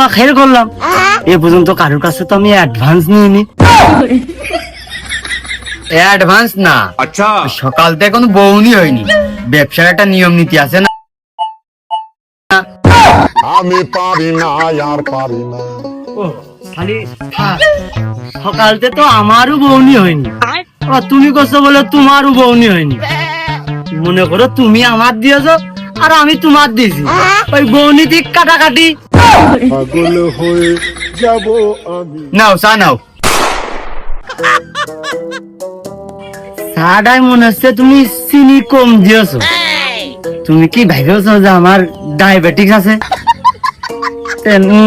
নোয়া খের করলাম। এ পর্যন্ত কারোর কাছে তো আমি অ্যাডভান্স নিইনি। অ্যাডভান্স না। আচ্ছা। সকাল থেকে কোনো বউনি হয়নি। ব্যবসার একটা নিয়ম নীতি আছে না? আমি পারি না আর পারি না। ও খালি সকালতে তো আমারও বউনি হয়নি। তুমি করছ বলে তোমারও বউনি হয়নি। মনে করো তুমি আমার দিয়েছ আর আমি তোমার দিয়েছি ওই দিক কাটাকাটি। পাগল হয়ে যাব আমি। নাও চা নাও। সাদাই মনে হচ্ছে তুমি চিনি কম দিয়েছ। তুমি কি ভেবেছো যে আমার ডায়াবেটিস আছে?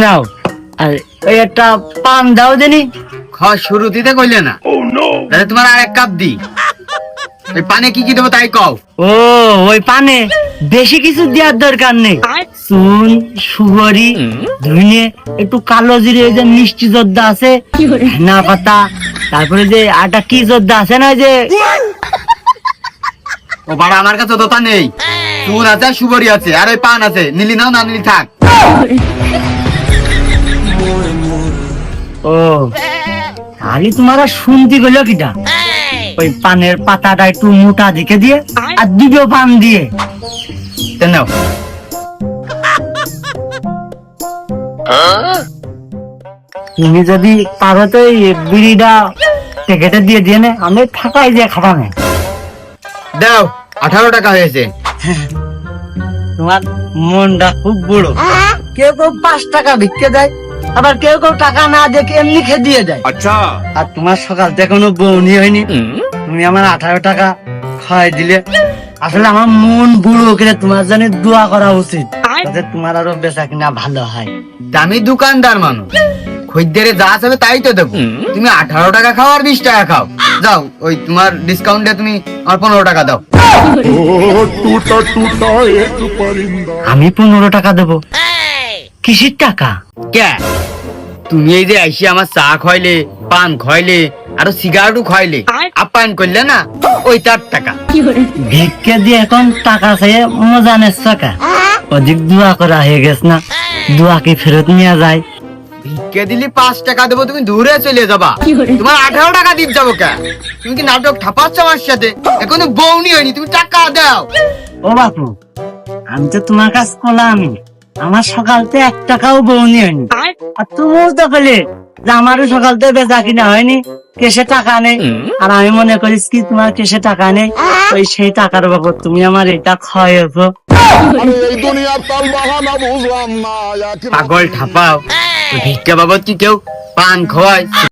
নাও। আর ওই একটা পান দাও দেনি। খাওয়া শুরু দিতে কইলে না। তাহলে তোমার আর এক কাপ দি। ওই পানে কি কি দেবো তাই কও। ও ওই পানে বেশি কিছু দেওয়ার দরকার নেই। চুন সুগরি ধুইনে একটু কালো জিরে ওই যে মিষ্টি জর্দা আছে না পাতা তারপরে যে আটা কি জর্দা আছে না যে? ও বাড়া আমার কাছে দোতা নেই। চুন আছে আর সুবরি আছে আর ওই পান আছে। নিলি নাও না নিলি থাক। ও আগে তোমার শুনতে গেল কিটা? ওই পানের পাতাটা একটু মোটা দিকে দিয়ে আর দিবে পান দিয়ে। নাও। তুমি যদি পারো তো এই বিড়িটা প্যাকেটে দিয়ে দিয়ে নে আমি থাকাই যে খাবা না দাও আঠারো টাকা হয়েছে। তোমার মনটা খুব বড়। কেউ কেউ পাঁচ টাকা ভিক্ষে দেয়। আবার কেউ কেউ টাকা না দেখে এমনি খেয়ে দিয়ে দেয়। আচ্ছা। আর তোমার সকাল থেকে কোনো বৌনি হয়নি? তুমি আমার আঠারো টাকা খাই দিলে। আসলে আমার মন বুড়ো করে তোমার জন্য দোয়া করা উচিত তোমার আরও বেচা কিনা ভালো হয়। দামি দোকানদার মানুষ। খদ্দেরে যা আছে তাই তো দেখো তুমি আঠারো টাকা খাও আর বিশ টাকা খাও। যাও ওই তোমার ডিসকাউন্টে তুমি আর পনেরো টাকা দাও। আমি পনেরো টাকা দেবো। কিসির টাকা? কে তুমি এই যে আইসি আমার চা খাইলে পান খাইলে আরও সিগারেটও খাইলে আপ্যায়ন করলে না ওই তার টাকা। ভিক্ষে দিয়ে এখন টাকা চেয়ে মজা নেস টাকা। অধিক দোয়া করা হয়ে গেছে না? দোয়া কি ফেরত নিয়ে যায়? ভিক্ষে দিলি পাঁচ টাকা দেবো তুমি দূরে চলে যাবা। তোমার আঠারো টাকা দিতে যাব কে তুমি কি নাটক ঠাপাচ্ছ আমার সাথে? এখনও বউনি হয়নি তুমি টাকা দাও। ও বাপু আমি তো তোমার কাছ করলাম আমি আমার সকালতে এক টাকাও বউনি হয়নি। আর? তুমিও তো যে আমারও সকালতে বেচা কিনা হয়নি কেসে টাকা নেই। আর আমি মনে করিস কি তোমার কেসে টাকা নেই। ওই সেই টাকার বাবদ তুমি আমার এটা এক পাগল ঠাপাও। ভিক্ষা বাবদ কি কেউ পান খাওয়ায়?